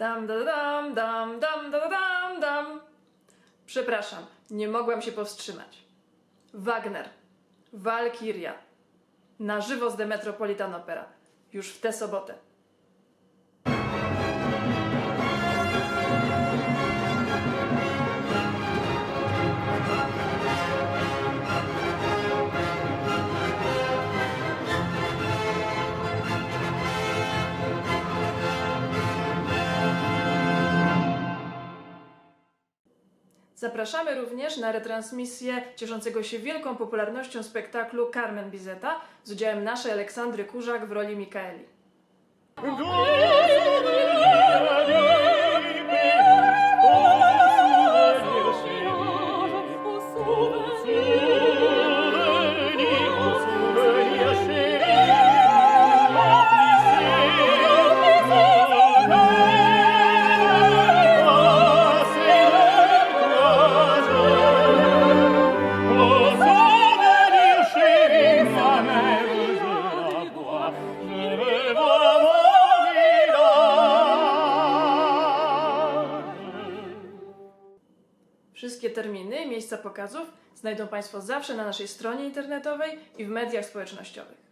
Dam, da, da, dam, dam, dam, da, da, dam, dam. Przepraszam, nie mogłam się powstrzymać. Wagner, Walkiria, na żywo z The Metropolitan Opera, już w tę sobotę. Zapraszamy również na retransmisję cieszącego się wielką popularnością spektaklu Carmen Bizeta z udziałem naszej Aleksandry Kurzak w roli Mikaeli. Wszystkie terminy miejsca pokazów znajdą Państwo zawsze na naszej stronie internetowej i w mediach społecznościowych.